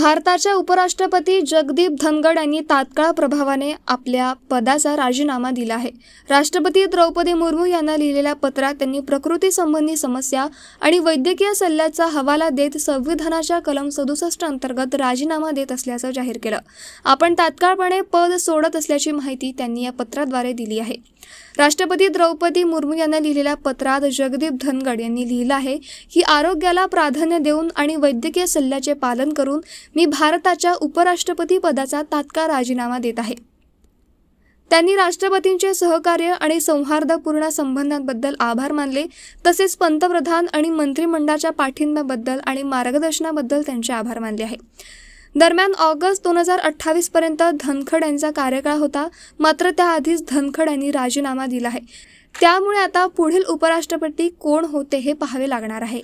भारताच्या उपराष्ट्रपती जगदीप धनगड यांनी तात्काळ प्रभावाने आपल्या पदाचा राजीनामा दिला आहे. राष्ट्रपती द्रौपदी मुर्मू यांना लिहिलेल्या पत्रात त्यांनी प्रकृतीसंबंधी समस्या आणि वैद्यकीय सल्ल्याचा हवाला देत संविधानाच्या कलम सदुसष्ट अंतर्गत राजीनामा देत असल्याचं जाहीर केलं. आपण तात्काळपणे पद सोडत असल्याची माहिती त्यांनी या पत्राद्वारे दिली आहे. राष्ट्रपती द्रौपदी मुर्मू यांना लिहिलेल्या पत्रात जगदीप धनगड यांनी लिहिलं आहे की आरोग्याला प्राधान्य देऊन आणि वैद्यकीय सल्ल्याचे पालन करून मी भारताच्या उपराष्ट्रपती पदाचा तात्काळ राजीनामा देत आहे. त्यांनी राष्ट्रपतींचे सहकार्य आणि सौहार्दपूर्ण संबंधांबद्दल आभार मानले तसेच पंतप्रधान आणि मंत्रिमंडळाच्या पाठिंब्याबद्दल आणि मार्गदर्शनाबद्दल त्यांचे आभार मानले आहे. दरम्यान ऑगस्ट दोन हजार अठ्ठावीसपर्यंत धनखड यांचा कार्यकाळ होता मात्र त्याआधीच धनखड यांनी राजीनामा दिला आहे. त्यामुळे आता पुढील उपराष्ट्रपती कोण होते हे पाहावे लागणार आहे.